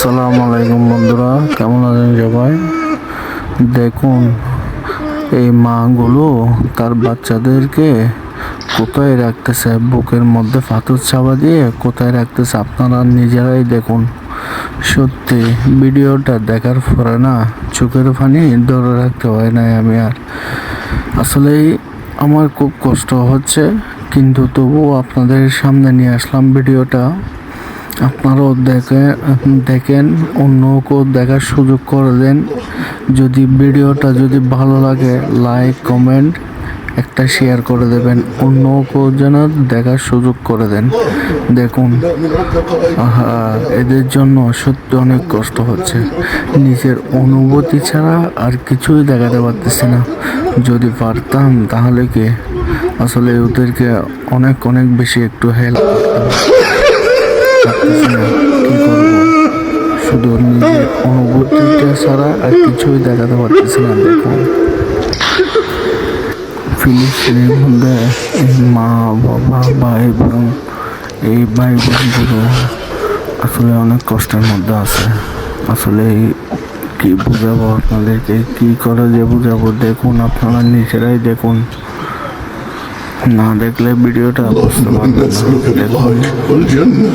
আসসালামু আলাইকুম বন্ধুরা, কেমন আছেন সবাই? দেখুন, এই মাগুলো তার বাচ্চাদেরকে কোথায় রাখতেছে? বুকের মধ্যে পাথর চাপা দিয়ে কোথায় রাখতেছে? আপনারা নিজেরাই দেখুন। সত্যি, ভিডিওটা দেখার পরে না চোখের পানি ধরে রাখতে হয় নাই আমি আর। আসলেই আমার খুব কষ্ট হচ্ছে, কিন্তু তবুও আপনাদের সামনে নিয়ে আসলাম ভিডিওটা। আপনারাও দেখে, দেখেন, অন্যকেও দেখার সুযোগ করে দেন। যদি ভিডিওটা যদি ভালো লাগে, লাইক, কমেন্ট, একটা শেয়ার করে দেবেন। অন্যকেও যেন দেখার সুযোগ করে দেন। দেখুন এদের জন্য সত্যি অনেক কষ্ট হচ্ছে। নিজের অনুভূতি ছাড়া আর কিছুই দেখাতে পারতেছি না। যদি পারতাম, তাহলে কি? আসলে ওদেরকে অনেক অনেক বেশি একটু হেল্প করতাম। শুধু নিজের অনুভূতিটা ছাড়া আর কিছুই দেখাতে পারতেছি না দেখুন ফিলিস্তিনের মধ্যে মা বাবা ভাই বোন এই ভাই বোনগুলো আসলে অনেক কষ্টের মধ্যে আছে। আসলে কি বুঝাবো আপনাদেরকে? কি করে যে বুঝাবো? দেখুন, আপনারা নিজেরাই দেখুন। না দেখলে ভিডিওটা বুঝতে পারবেন না।